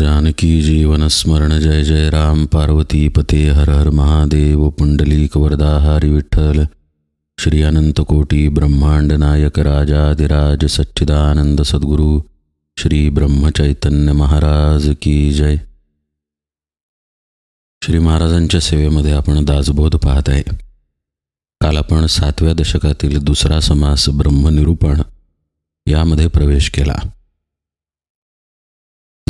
जानकी जीवन स्मरण जय जय राम। पार्वती पते हर हर महादेव। पुंडलीक वरदा हरी विठ्ठल। श्री अनंत कोटी ब्रह्मांड नायक राजाधिराज सच्चिदानंद सद्गुरु। श्री ब्रह्मचैतन्य महाराज की जय। श्री महाराजांच्या सेवेमध्ये आपण दासबोध पाहत आहे. काल आपण सातव्या दशकातील दुसरा समास ब्रह्मनिरूपण यामध्ये प्रवेश केला.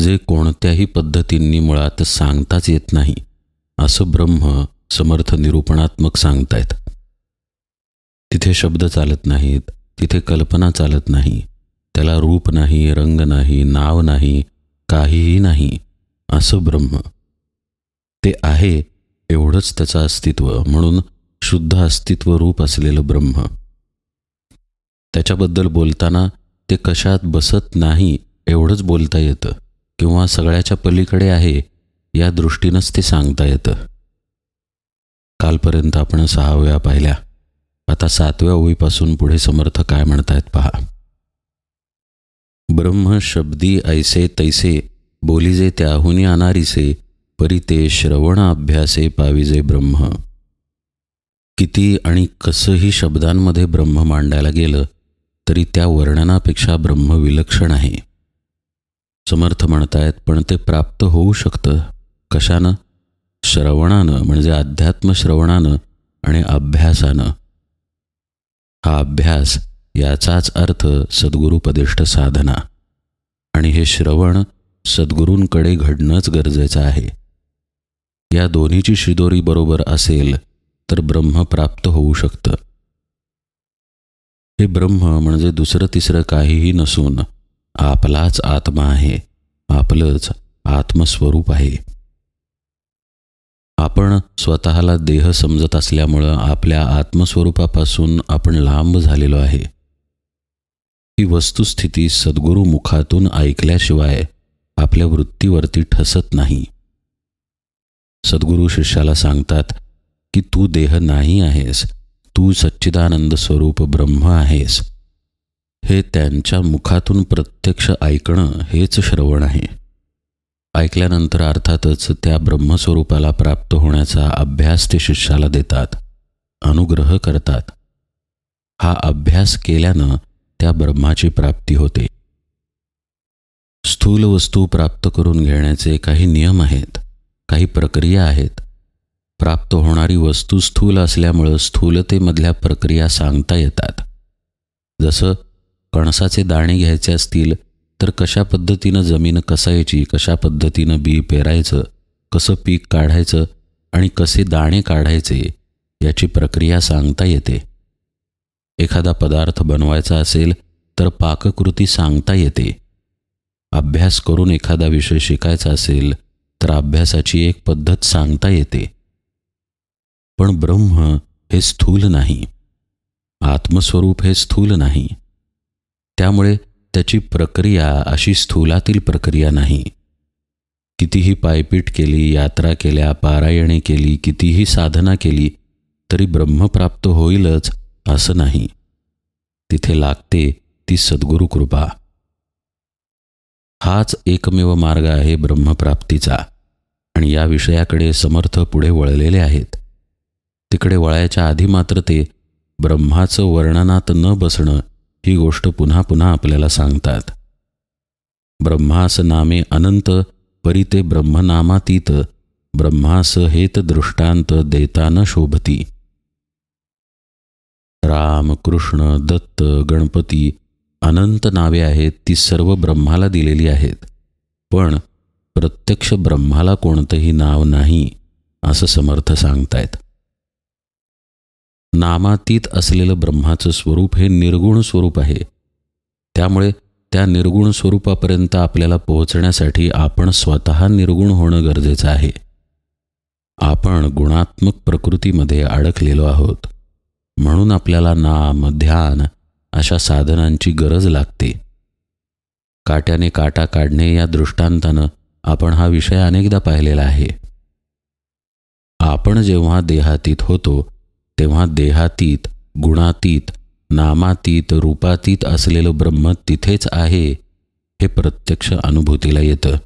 जे कोणत्याही पद्धतींनी मुळात सांगताच येत नाही असं ब्रह्म समर्थ निरूपणात्मक सांगतायत. तिथे शब्द चालत नाहीत तिथे कल्पना चालत नाही त्याला रूप नाही रंग नाही नाव नाही काहीही नाही असं ब्रह्म. ते आहे एवढंच त्याचं अस्तित्व म्हणून शुद्ध अस्तित्व रूप असलेलं ब्रह्म. त्याच्याबद्दल बोलताना ते कशात बसत नाही एवढंच बोलता येतं. किंवा सगळ्याच्या पलीकडे आहे या दृष्टीनंच ते सांगता येतं. कालपर्यंत आपण सहाव्या पाहिल्या. आता सातव्या ओळीपासून पुढे समर्थ काय म्हणतायत पहा. ब्रह्म शब्दी ऐसे तैसे बोलीजे त्याहुनी अनारिसे परी ते श्रवण अभ्यासे पाविजे ब्रह्म. किती आणि कसंही शब्दांमध्ये ब्रह्म मांडायला गेलं तरी त्या वर्णनापेक्षा ब्रह्म विलक्षण आहे. समर्थ म्हणतायत पण ते प्राप्त होऊ शकतं. कशानं? श्रवणानं म्हणजे अध्यात्म श्रवणानं आणि अभ्यासानं. हा अभ्यास याचाच अर्थ सद्गुरुपदिष्ट साधना. आणि हे श्रवण सद्गुरूंकडे घडणंच गरजेचं आहे. या दोन्हीची शिदोरी बरोबर असेल तर ब्रह्म प्राप्त होऊ शकतं. हे ब्रह्म म्हणजे दुसरं तिसरं काहीही नसून आपलाच आत्मा आहे. आपलंच आत्मस्वरूप आहे. आपण स्वतःला देह समजत असल्यामुळं आपल्या आत्मस्वरूपापासून आपण लांब झालेलो आहे. ही वस्तुस्थिती सद्गुरू मुखातून ऐकल्याशिवाय आपल्या वृत्तीवरती ठसत नाही. सद्गुरू शिष्याला सांगतात की तू देह नाही आहेस. तू सच्चिदानंद स्वरूप ब्रह्म आहेस. हे त्यांच्या मुखातून प्रत्यक्ष ऐकणं हेच श्रवण आहे. ऐकल्यानंतर अर्थातच त्या ब्रह्मस्वरूपाला प्राप्त होण्याचा अभ्यास ते शिष्याला देतात अनुग्रह करतात. हा अभ्यास केल्यानं त्या ब्रह्माची प्राप्ती होते. स्थूल वस्तू प्राप्त करून घेण्याचे काही नियम आहेत काही प्रक्रिया आहेत. प्राप्त होणारी वस्तू स्थूल असल्यामुळं स्थूलतेमधल्या प्रक्रिया सांगता येतात. जसं कणसाचे दाणे घ्यायचे असतील तर कशा पद्धतीनं जमीन कसायची कशा पद्धतीनं बी पेरायचं कसं पीक काढायचं आणि कसे दाणे काढायचे याची प्रक्रिया सांगता येते. एखादा पदार्थ बनवायचा असेल तर पाककृती सांगता येते. अभ्यास करून एखादा विषय शिकायचा असेल तर अभ्यासाची एक पद्धत सांगता येते. पण ब्रह्म हे स्थूल नाही. आत्मस्वरूप हे स्थूल नाही. त्यामुळे त्याची प्रक्रिया अशी स्थूलातील प्रक्रिया नाही. कितीही पायपीट केली यात्रा केल्या पारायणे केली कितीही साधना केली तरी ब्रह्मप्राप्त होईलच असं नाही. तिथे लागते ती सद्गुरू कृपा. हाच एकमेव मार्ग आहे ब्रह्मप्राप्तीचा आणि या विषयाकडे समर्थ पुढे वळलेले आहेत. तिकडे वळायच्या आधी मात्र ते ब्रह्माचं वर्णनात न बसणं ही गोष्ट पुन्हा पुन्हा आपल्याला सांगतात. ब्रह्मास नामे अनंत परिते ब्रह्मनामातीत ब्रह्मास हेत दृष्टांत देताना शोभती. राम कृष्ण दत्त गणपती अनंत नावे आहेत ती सर्व ब्रह्माला दिलेली आहेत. पण प्रत्यक्ष ब्रह्माला कोणतंही नाव नाही असं समर्थ सांगतायत. नामातीत असलेलं ब्रह्माचं स्वरूप हे निर्गुण स्वरूप आहे. त्यामुळे त्या निर्गुण स्वरूपापर्यंत आपल्याला पोहोचण्यासाठी आपण स्वतः निर्गुण होणं गरजेचं आहे. आपण गुणात्मक प्रकृतीमध्ये अडकलेलो आहोत. म्हणून आपल्याला नाम ध्यान अशा साधनांची गरज लागते. काट्याने काटा काढणे या दृष्टांतानं आपण हा विषय अनेकदा पाहिलेला आहे. आपण जेव्हा देहातीत होतो तेव्हा देहातीत गुणातीत नामातीत रूपातीत असलेलं ब्रह्म तिथेच आहे हे प्रत्यक्ष अनुभूतीला येतं.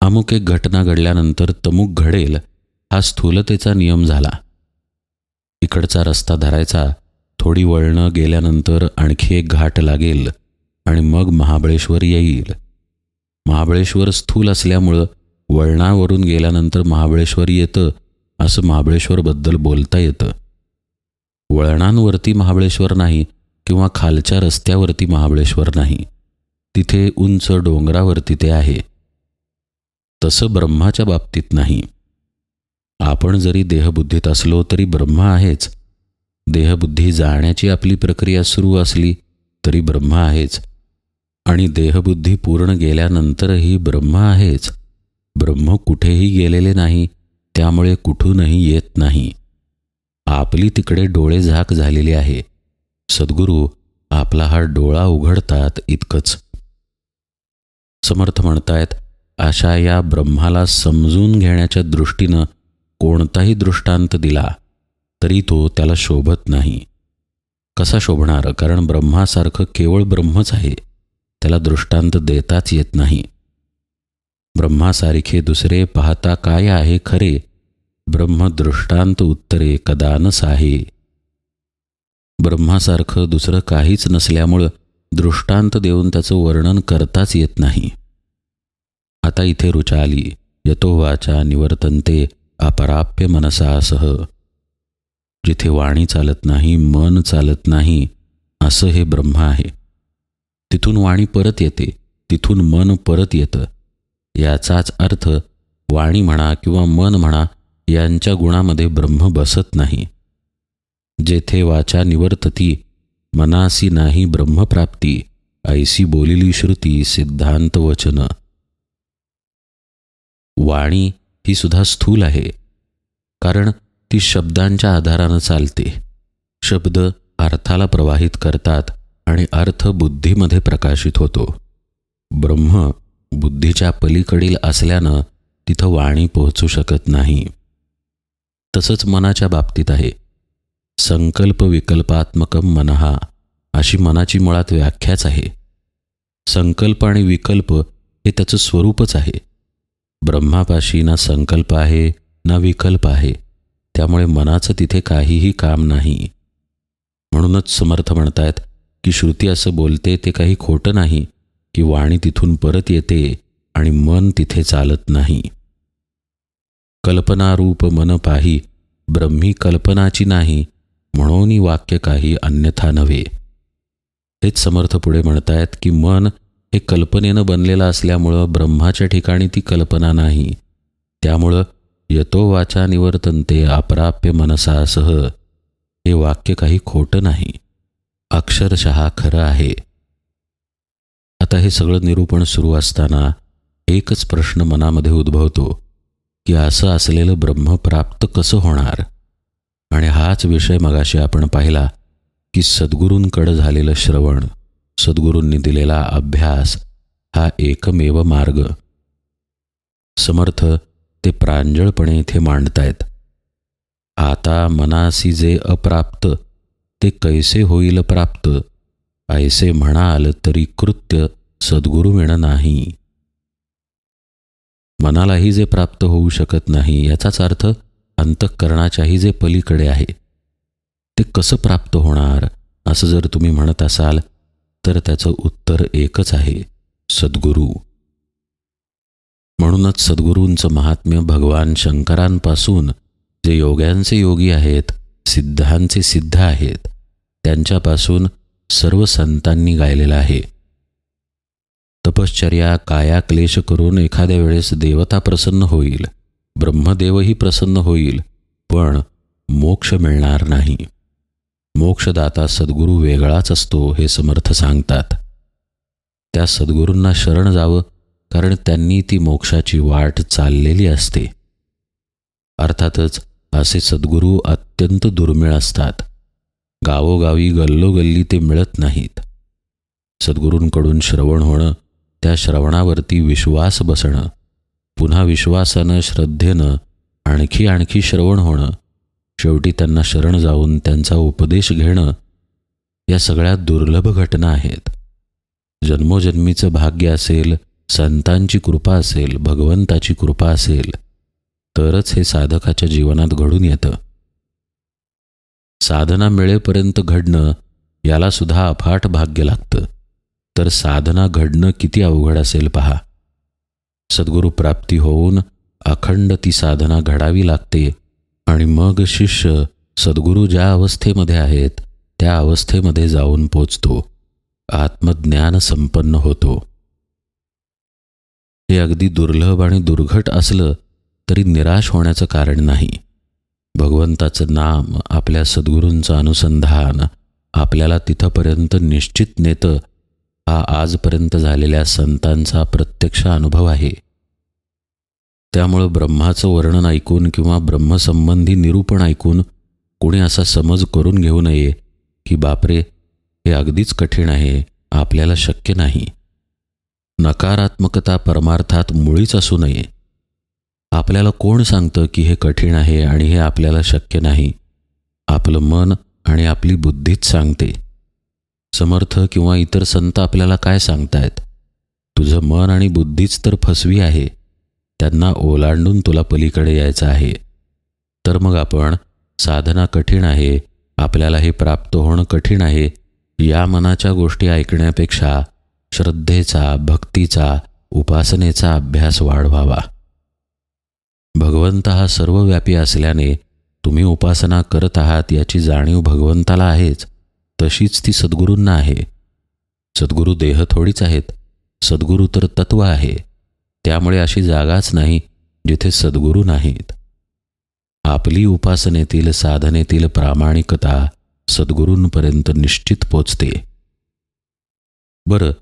अमुक एक घटना घडल्यानंतर तमुक घडेल हा स्थूलतेचा नियम झाला. इकडचा रस्ता धरायचा थोडी वळणं गेल्यानंतर आणखी एक घाट लागेल आणि मग महाबळेश्वर येईल. महाबळेश्वर स्थूल असल्यामुळं वळणावरून गेल्यानंतर महाबळेश्वर येतं असं महाबळेश्वरबद्दल बोलता येतं. वळणांवरती महाबळेश्वर नाही किंवा खालच्या रस्त्यावरती महाबळेश्वर नाही. तिथे उंच डोंगरावरती ते आहे. तसं ब्रह्माच्या बाबतीत नाही. आपण जरी देहबुद्धीत असलो तरी ब्रह्म आहेच. देहबुद्धी जाण्याची आपली प्रक्रिया सुरू असली तरी ब्रह्म आहेच. आणि देहबुद्धी पूर्ण गेल्यानंतरही ब्रह्म आहेच. ब्रह्म कुठेही गेलेले नाही त्यामुळे कुठूनही येत नाही. आपली तिकडे डोळे झाक झालेली आहे. सद्गुरू आपला हा डोळा उघडतात इतकंच. समर्थ म्हणतायत अशा या ब्रह्माला समजून घेण्याच्या दृष्टीनं कोणताही दृष्टांत दिला तरी तो त्याला शोभत नाही. कसा शोभणार? कारण ब्रह्मासारखं केवळ ब्रह्मच आहे. त्याला दृष्टांत देताच येत नाही. ब्रह्मासारखे दुसरे पाहता काय आहे खरे? ब्रह्मदृष्टांत उत्तरे कदानस आहे ब्रह्मासारखं दुसरं काहीच नसल्यामुळं दृष्टांत देऊन त्याचं वर्णन करताच येत नाही. आता इथे रुचा आली. यतो वाचा निवर्तनते अपराप्य मनसासह जिथे वाणी चालत नाही मन चालत नाही असं हे ब्रह्म आहे. तिथून वाणी परत येते. तिथून मन परत येतं. याचाच अर्थ वाणी म्हणा किंवा मन म्हणा यांच्या गुणामध्ये ब्रह्म बसत नाही. जेथे वाचा निवर्तती मनासी नाही ब्रह्मप्राप्ती ऐसी बोलिली श्रुती सिद्धांत वचन वाणी ही सुद्धा स्थूल आहे कारण ती शब्दांच्या आधारानं चालते. शब्द अर्थाला प्रवाहित करतात आणि अर्थ बुद्धीमध्ये प्रकाशित होतो. ब्रह्म बुद्धीच्या पलीकडील असल्यानं तिथं वाणी पोहोचू शकत नाही. तसंच मनाच्या बाबतीत आहे. संकल्प विकल्पात्मकम मनहा अशी मनाची मुळात व्याख्याच आहे. संकल्प आणि विकल्प हे त्याचं स्वरूपच आहे. ब्रह्मापाशी ना संकल्प आहे ना विकल्प आहे. त्यामुळे मनाचं तिथे काहीही काम नाही. म्हणूनच समर्थ म्हणतायत की श्रुती असं बोलते ते काही खोटं नाही. की वाणी तिथून परत येते आणि मन तिथे चालत नाही. कल्पनारूप मन पाही ब्रह्मी कल्पनाची नाही म्हणून वाक्य काही अन्यथा नव्हे. हेच समर्थ पुढे म्हणतायत की मन हे कल्पनेनं बनलेलं असल्यामुळं ब्रह्माच्या ठिकाणी ती कल्पना नाही. त्यामुळं यतो वाचा निवर्तनते अप्राप्य मनसासह हे वाक्य काही खोटं नाही. अक्षरशः खरं आहे. आता हे सगळं निरूपण सुरू असताना एकच प्रश्न मनामध्ये उद्भवतो की असं असलेलं ब्रह्म प्राप्त कसं होणार? आणि हाच विषय मगाशी आपण पाहिला की सद्गुरूंकडं झालेलं श्रवण सद्गुरूंनी दिलेला अभ्यास हा एकमेव मार्ग. समर्थ ते प्रांजळपणे इथे मांडतायत. आता मनासी जे अप्राप्त ते कैसे होईल प्राप्त? ऐसे म्हणाल तरी कृत्य सद्गुरू नाही. मनालाही जे प्राप्त होऊ शकत नाही याचाच अर्थ अंतःकरणाच्याही जे पलीकडे आहे ते कसं प्राप्त होणार? असं जर तुम्ही म्हणत असाल तर त्याचं उत्तर एकच आहे सद्गुरू. म्हणूनच सद्गुरूंचं महात्म्य भगवान शंकरांपासून जे योग्यांचे योगी आहेत सिद्धांचे सिद्ध आहेत त्यांच्यापासून सर्व संतांनी गायलेलं आहे. तपश्चर्या काया क्लेश करून एखाद्या वेळेस देवता प्रसन्न होईल. ब्रह्मदेवही प्रसन्न होईल पण मोक्ष मिळणार नाही. मोक्षदाता सद्गुरू वेगळाच असतो हे समर्थ सांगतात. त्या सद्गुरूंना शरण जावं कारण त्यांनी ती मोक्षाची वाट चाललेली असते. अर्थातच असे सद्गुरू अत्यंत दुर्मिळ असतात. गावोगावी गल्लोगल्ली ते मिळत नाहीत. सद्गुरूंकडून श्रवण होणं त्या श्रवणावरती विश्वास बसणं पुन्हा विश्वासानं श्रद्धेनं आणखी आणखी श्रवण होणं शेवटी त्यांना शरण जाऊन त्यांचा उपदेश घेणं या सगळ्या दुर्लभ घटना आहेत. जन्मोजन्मीचं भाग्य असेल संतांची कृपा असेल भगवंताची कृपा असेल तरच हे साधकाच्या जीवनात घडून येतं. साधना मिळेपर्यंत घडणं याला सुद्धा अफाट भाग्य लागतं. तर साधना घडणं किती अवघड असेल पहा. सद्गुरू प्राप्ती होऊन अखंड ती साधना घडावी लागते आणि मग शिष्य सद्गुरू ज्या अवस्थेमध्ये आहेत त्या अवस्थेमध्ये जाऊन पोचतो. आत्मज्ञान संपन्न होतो. हे अगदी दुर्लभ आणि दुर्घट असलं तरी निराश होण्याचं कारण नाही. भगवंताचं नाम आपल्या सद्गुरूंचं अनुसंधान आपल्याला तिथंपर्यंत निश्चित नेतं हा आजपर्यंत झालेल्या संतांचा प्रत्यक्ष अनुभव आहे. त्यामुळं ब्रह्माचं वर्णन ऐकून किंवा ब्रह्मसंबंधी निरूपण ऐकून कोणी असा समज करून घेऊ नये की बापरे हे अगदीच कठीण आहे आपल्याला शक्य नाही. नकारात्मकता परमार्थात मुळीच असू नये. आपल्याला कोण सांगतं की हे कठीण आहे आणि हे आपल्याला शक्य नाही? आपलं मन आणि आपली बुद्धीच सांगते. समर्थ किंवा इतर संत आपल्याला काय सांगतायत? तुझं मन आणि बुद्धीच तर फसवी आहे. त्यांना ओलांडून तुला पलीकडे यायचं आहे. तर मग आपण साधना कठीण आहे आपल्याला हे प्राप्त होणं कठीण आहे या मनाच्या गोष्टी ऐकण्यापेक्षा श्रद्धेचा भक्तीचा उपासनेचा अभ्यास वाढवावा. भगवंत हा सर्वव्यापी असल्याने तुम्ही उपासना करत आहात याची जाणीव भगवंताला आहेच. तशीच ती सद्गुरूंना आहे. सद्गुरू देह थोडीच आहेत. सद्गुरू तर तत्व आहे. त्यामुळे अशी जागाच नाही जिथे सद्गुरू नाहीत. आपली उपासनेतील साधनेतील प्रामाणिकता सद्गुरूंपर्यंत निश्चित पोचते. बरं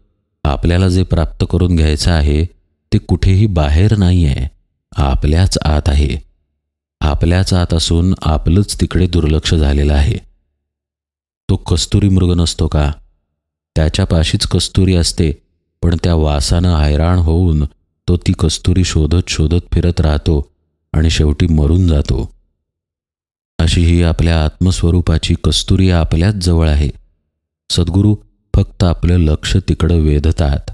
आपल्याला जे प्राप्त करून घ्यायचं आहे ते कुठेही बाहेर नाही आहे आपल्याच आत आहे. आपल्याच आत असून आपलंच तिकडे दुर्लक्ष झालेलं आहे. तो कस्तुरी मृग नसतो का? त्याच्यापाशीच कस्तुरी असते पण त्या वासानं हैराण होऊन तो ती कस्तुरी शोधत शोधत फिरत राहतो आणि शेवटी मरून जातो. अशी ही आपल्या आत्मस्वरूपाची कस्तुरी आपल्याच जवळ आहे. सद्गुरू फक्त आपलं लक्ष तिकडं वेधतात.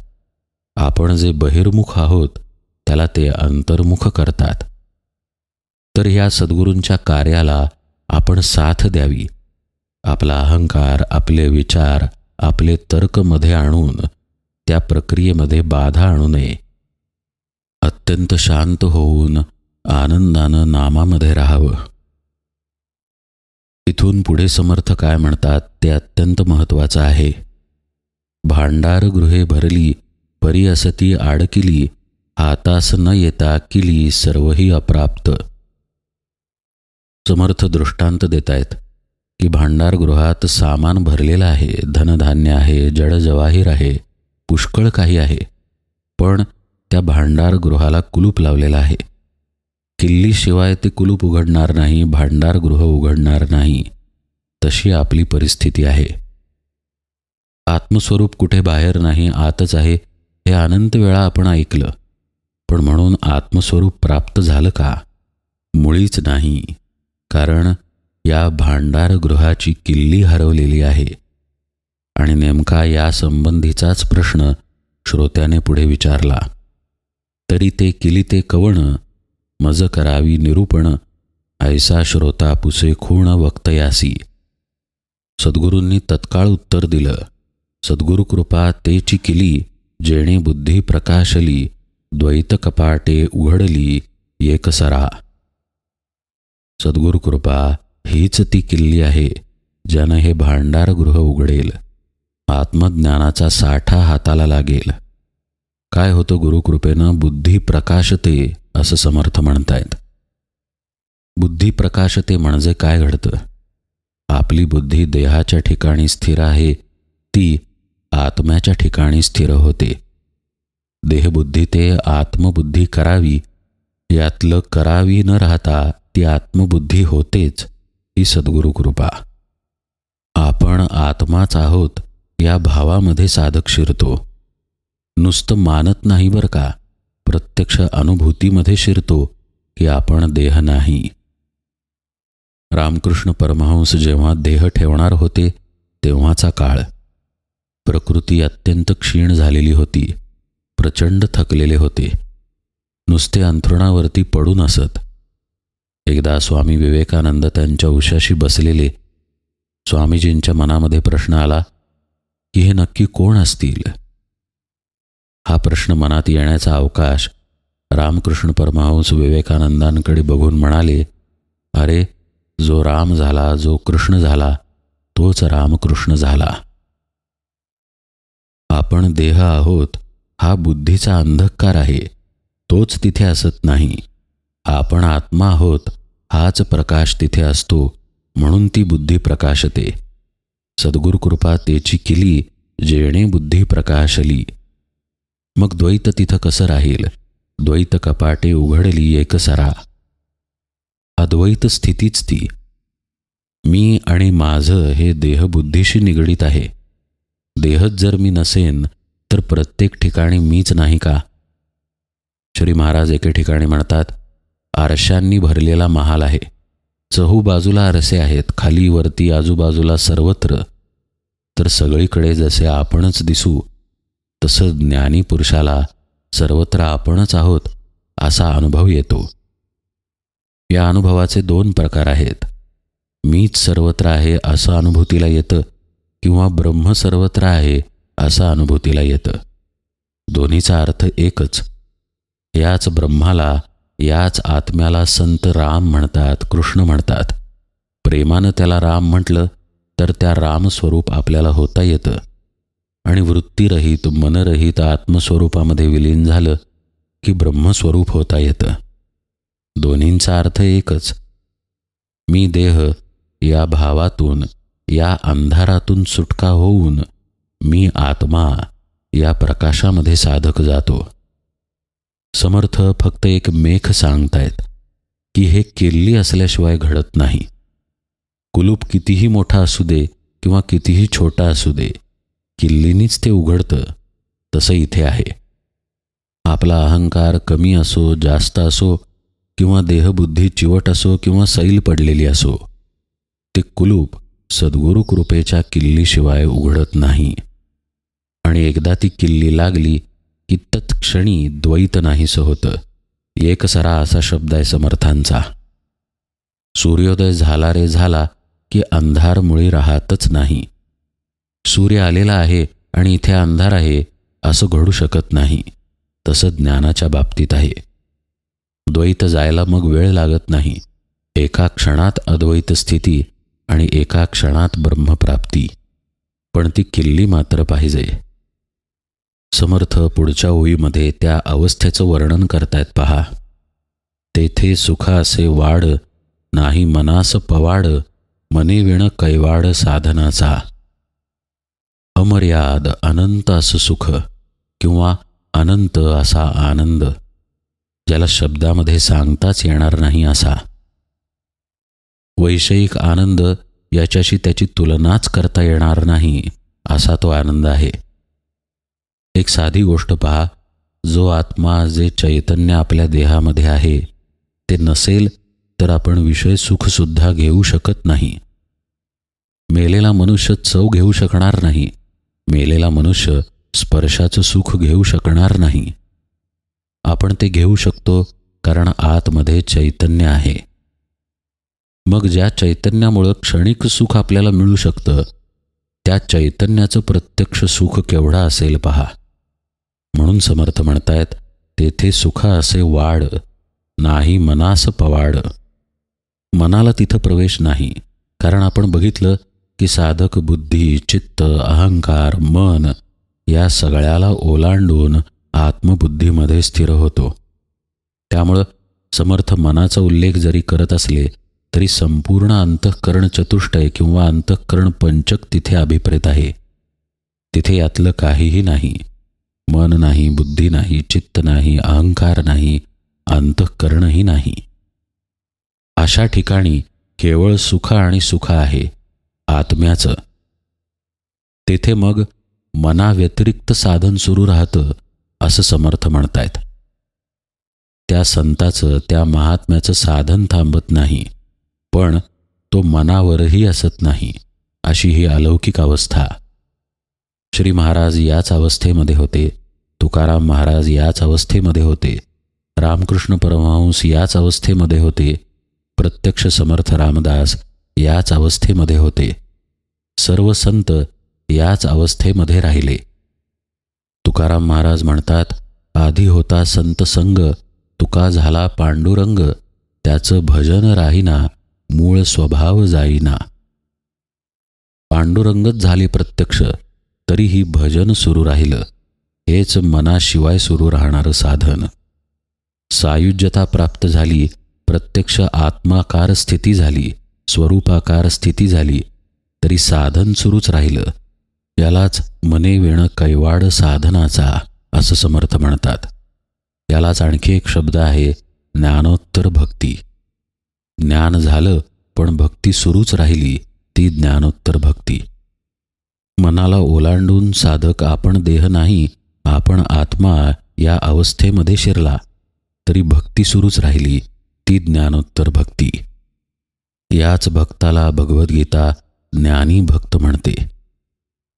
आपण जे बहिर्मुख आहोत त्याला ते अंतर्मुख करतात. तर ह्या सद्गुरूंच्या कार्याला आपण साथ द्यावी. आपला अहंकार आपले विचार आपले तर्कमध्ये आणून त्या प्रक्रियेमध्ये बाधा आणू नये. अत्यंत शांत होऊन आनंदानं नामामध्ये राहावं. इथून पुढे समर्थ काय म्हणतात ते अत्यंत महत्त्वाचं आहे. भांडार गृहे भरली परी असती आडकिली हातास न येता किली सर्वही अप्राप्त. समर्थ दृष्टांत देत आहेत की भांडारगृहात सामान भरलेलं आहे धनधान्य आहे जड जवाहीर आहे पुष्कळ काही आहे पण त्या भांडारगृहाला कुलूप लावलेलं आहे. किल्लीशिवाय ते कुलूप उघडणार नाही भांडारगृह उघडणार नाही तशी आपली परिस्थिती आहे. आत्मस्वरूप कुठे बाहेर नाही आतच आहे हे अनंत वेळा आपण ऐकलं. पण म्हणून आत्मस्वरूप प्राप्त झालं का? मुळीच नाही. कारण या भांडारगृहाची किल्ली हरवलेली आहे. आणि नेमका या संबंधीचाच प्रश्न श्रोत्याने पुढे विचारला. तरी ते किली ते कवण मज करावी निरूपण ऐसा श्रोता पुसे खूण वक्तयासी. सद्गुरूंनी तत्काळ उत्तर दिलं. सद्गुरुकृपा तेची किली जेणे बुद्धी प्रकाशली द्वैत कपाटे उघडली एकसरा सद्गुरुकृपा हीच ती किल्ली आहे ज्यानं हे भांडारगृह उघडेल. आत्मज्ञानाचा साठा हाताला लागेल. काय होतं गुरुकृपेनं बुद्धी प्रकाशते असं समर्थ म्हणतायत. बुद्धी प्रकाशते म्हणजे काय घडतं? आपली बुद्धी देहाच्या ठिकाणी स्थिर आहे ती आत्म्याच्या ठिकाणी स्थिर होते. देहबुद्धी ते आत्मबुद्धी करावी. यातलं करावी न राहता ती आत्मबुद्धी होतेच ही सद्गुरु कृपा. आपण आत्माच आहोत या भावामध्ये साधक शिरतो. नुसतं मानत नाही बरं का? प्रत्यक्ष अनुभूतीमध्ये शिरतो की आपण देह नाही. रामकृष्ण परमहंस जेव्हा देह ठेवणार होते तेव्हाचा काळ. प्रकृती अत्यंत क्षीण झालेली होती. प्रचंड थकलेले होते. नुसते अंथरुणावरती पडून असत एकदा स्वामी विवेकानंद त्यांच्या उशाशी बसलेले. स्वामीजींच्या मनामध्ये प्रश्न आला की हे नक्की कोण असतील? हा प्रश्न मनात येण्याचा अवकाश रामकृष्ण परमहंस विवेकानंदांकडे बघून म्हणाले अरे जो राम झाला जो कृष्ण झाला तोच रामकृष्ण झाला. आपण देह आहोत हा बुद्धीचा अंधकार आहे तोच तिथे असत नाही. आपण आत्मा आहोत हाच प्रकाश तिथे असतो म्हणून ती बुद्धी प्रकाशते. सद्गुरुकृपा तेची किली जेणे बुद्धी प्रकाशली. मग द्वैत तिथं कसं राहील? द्वैत कपाटे उघडली एकसरा अद्वैत स्थितीच ती. मी आणि माझं हे देहबुद्धीशी निगडीत आहे. देहच जर मी नसेन तर प्रत्येक ठिकाणी मीच नाही का? श्री महाराज एके ठिकाणी म्हणतात आरशांनी भरलेला महाल आहे. चहू बाजूला आरसे आहेत खाली वरती आजूबाजूला सर्वत्र. तर सगळीकडे जसे आपणच दिसू तसं ज्ञानी पुरुषाला सर्वत्र आपणच आहोत असा अनुभव येतो. या अनुभवाचे दोन प्रकार आहेत. मीच सर्वत्र आहे असं अनुभूतीला येतं किंवा ब्रह्म सर्वत्र आहे असं अनुभूतीला येतं. दोन्हीचा अर्थ एकच. याच ब्रह्माला याच आत्म्याला संत राम म्हणतात कृष्ण म्हणतात. प्रेमानं त्याला राम म्हटलं तर त्या रामस्वरूप आपल्याला होता येतं. आणि वृत्तीरहित मनरहित आत्मस्वरूपामध्ये विलीन झालं की ब्रह्मस्वरूप होता येतं. दोन्हींचा अर्थ एकच. मी देह या भावातून या अंधारातून सुटका होऊन मी आत्मा या प्रकाशामध्ये साधक जातो. समर्थ फक्त एक मेख सांगतायत की हे किल्ली असल्याशिवाय घडत नाही. कुलूप कितीही मोठा असू दे किंवा कितीही छोटा असू दे किल्लीनीच ते उघडतं तसं इथे आहे. आपला अहंकार कमी असो जास्त असो किंवा देहबुद्धी चिवट असो किंवा सैल पडलेली असो ते कुलूप सद्गुरू कृपेच्या किल्लीशिवाय उघडत नाही. आणि एकदा ती किल्ली लागली की तत्क्षणी द्वैत नाहीसं होतं. एकसरा असा शब्द आहे समर्थांचा. सूर्योदय झाला रे झाला की अंधार मुळी राहतच नाही. सूर्य आलेला आहे आणि इथे अंधार आहे असं घडू शकत नाही. तसं ज्ञानाच्या बाबतीत आहे. द्वैत जायला मग वेळ लागत नाही. एका क्षणात अद्वैत स्थिती आणि एका क्षणात ब्रह्मप्राप्ती. पण ती किल्ली मात्र पाहिजे. समर्थ पुढच्या ओळीमध्ये त्या अवस्थेचं वर्णन करतायत पहा. तेथे सुख असे वाढ नाही मनास पवाड मने विण कैवाड साधनाचा. अमर्याद अनंत असं सुख किंवा अनंत असा आनंद ज्याला शब्दामध्ये सांगताच येणार नाही असा. वैषयिक आनंद याच्याशी त्याची तुलनाच करता येणार नाही असा तो आनंद आहे. एक साधी गोष्ट पहा. जो आत्मा जे चैतन्य आपल्या देहामध्ये आहे ते नसेल तर आपण विषय सुखसुद्धा घेऊ शकत नाही. मेलेला मनुष्य चव घेऊ शकणार नाही. मेलेला मनुष्य स्पर्शाचं सुख घेऊ शकणार नाही. आपण ते घेऊ शकतो कारण आतमध्ये चैतन्य आहे. मग ज्या चैतन्यामुळं क्षणिक सुख आपल्याला मिळू शकतं त्या चैतन्याचं प्रत्यक्ष सुख केवढं असेल पहा. म्हणून समर्थ म्हणतायत तेथे सुख असे वाढ नाही मनास पवाड. मनाला तिथं प्रवेश नाही कारण आपण बघितलं की साधक बुद्धी चित्त अहंकार मन या सगळ्याला ओलांडून आत्मबुद्धीमध्ये स्थिर होतो. त्यामुळं समर्थ मनाचा उल्लेख जरी करत असले तरी संपूर्ण अंतःकरण चतुष्टय किंवा अंतःकरण पंचक तिथे अभिप्रेत आहे. तिथे यातलं काहीही नाही. मन नाही बुद्धी नाही चित्त नाही अहंकार नाही अंतःकरणही नाही. अशा ठिकाणी केवळ सुख आणि सुख आहे आत्म्याचं. तेथे मग मनाव्यतिरिक्त साधन सुरू राहतं असं समर्थ म्हणतायत. त्या संताचं त्या महात्म्याचं साधन थांबत नाही पण तो मनावरही असत नाही अशी ही अलौकिक अवस्था. श्री महाराज याच अवस्थेमध्ये होते. तुकाराम महाराज याच अवस्थेमध्ये होते. रामकृष्ण परमहंस याच अवस्थेमध्ये होते. प्रत्यक्ष समर्थ रामदास याच अवस्थेमध्ये होते. सर्व संत याच अवस्थेमध्ये राहिले. तुकाराम महाराज म्हणतात आधी होता संत संग तुका झाला पांडुरंग. त्याचं भजन राहीना मूळ स्वभाव जाईना. पांडुरंगच झाली प्रत्यक्ष. तरीही भजन सुरू राहिलं. हेच मनाशिवाय सुरू राहणारं साधन. सायुज्यता प्राप्त झाली प्रत्यक्ष आत्माकार स्थिती झाली स्वरूपाकार स्थिती झाली तरी साधन सुरूच राहिलं. यालाच मने वेणं कैवाड साधनाचा असं समर्थ म्हणतात. यालाच आणखी एक शब्द आहे ज्ञानोत्तर भक्ती. ज्ञान झालं पण भक्ती सुरूच राहिली ती ज्ञानोत्तर भक्ती. मनाला ओलांडून साधक आपण देह नाही आपण आत्मा या अवस्थेमध्ये शिरला. तरी भक्ती सुरूच राहिली ती ज्ञानोत्तर भक्ती. याच भक्ताला भगवद्गीता ज्ञानी भक्त म्हणते.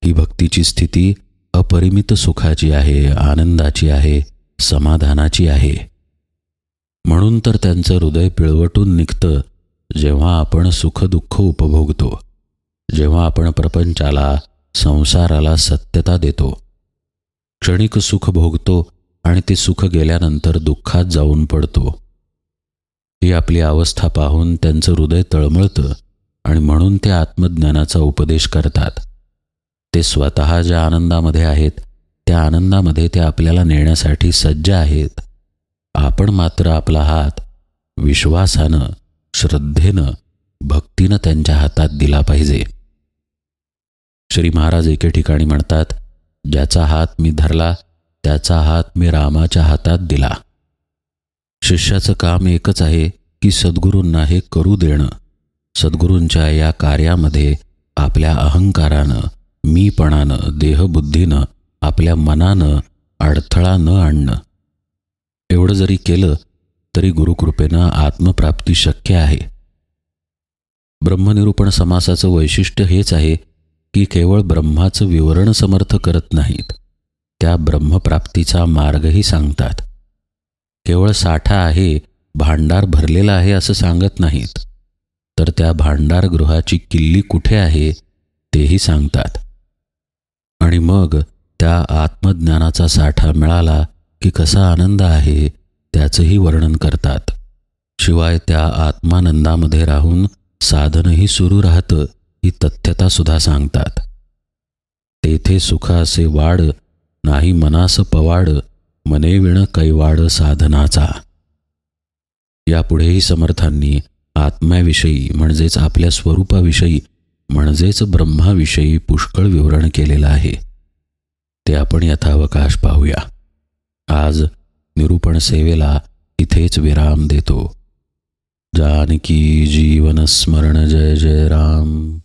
ही भक्तीची स्थिती अपरिमित सुखाची आहे आनंदाची आहे समाधानाची आहे. म्हणून तर त्यांचं हृदय पिळवटून निघतं जेव्हा आपण सुखदुःख उपभोगतो जेव्हा आपण प्रपंचाला संसाराला सत्यता देतो. क्षणिक सुख भोगतो आणि ते सुख गेल्यानंतर दुःखात जाऊन पडतो. ही आपली अवस्था पाहून त्यांचं हृदय तळमळतं आणि म्हणून ते आत्मज्ञानाचा उपदेश करतात. ते स्वतः ज्या आनंदामध्ये आहेत त्या आनंदामध्ये ते आपल्याला नेण्यासाठी सज्ज आहेत. आपण मात्र आपला हात विश्वासानं श्रद्धेनं भक्तीनं त्यांच्या हातात दिला पाहिजे. श्री महाराज एके ठिकाणी म्हणतात ज्याचा हात मी धरला त्याचा हात मी रामाच्या हातात दिला. शिष्याचं काम एकच आहे की सद्गुरूंना हे करू देणं. सद्गुरूंच्या या कार्यामध्ये आपल्या अहंकारानं मीपणानं देहबुद्धीनं आपल्या मनानं अडथळा न आणणं. एवढं जरी केलं तरी गुरुकृपेनं आत्मप्राप्ती शक्य आहे. ब्रह्मनिरूपण समासाचं वैशिष्ट्य हेच आहे की केवळ ब्रह्माचं विवरण समर्थ करत नाहीत. त्या ब्रह्मप्राप्तीचा मार्गही सांगतात. केवळ साठा आहे भांडार भरलेला आहे असं सांगत नाहीत. तर त्या भांडारगृहाची किल्ली कुठे आहे तेही सांगतात. आणि मग त्या आत्मज्ञानाचा साठा मिळाला की कसा आनंद आहे त्याचंही वर्णन करतात. शिवाय त्या आत्मानंदामध्ये राहून साधनही सुरू राहतं. ही तथ्यतासुद्धा सांगतात. तेथे सुखासे वाढ नाही मनास पवाड मने विण कैवाड साधनाचा. यापुढेही समर्थांनी आत्म्याविषयी म्हणजेच आपल्या स्वरूपाविषयी म्हणजेच ब्रह्माविषयी पुष्कळ विवरण केलेलं आहे. ते आपण यथावकाश पाहूया. आज निरूपण सेवेला इथेच विराम देतो. जानकी जीवन स्मरण जय जय राम.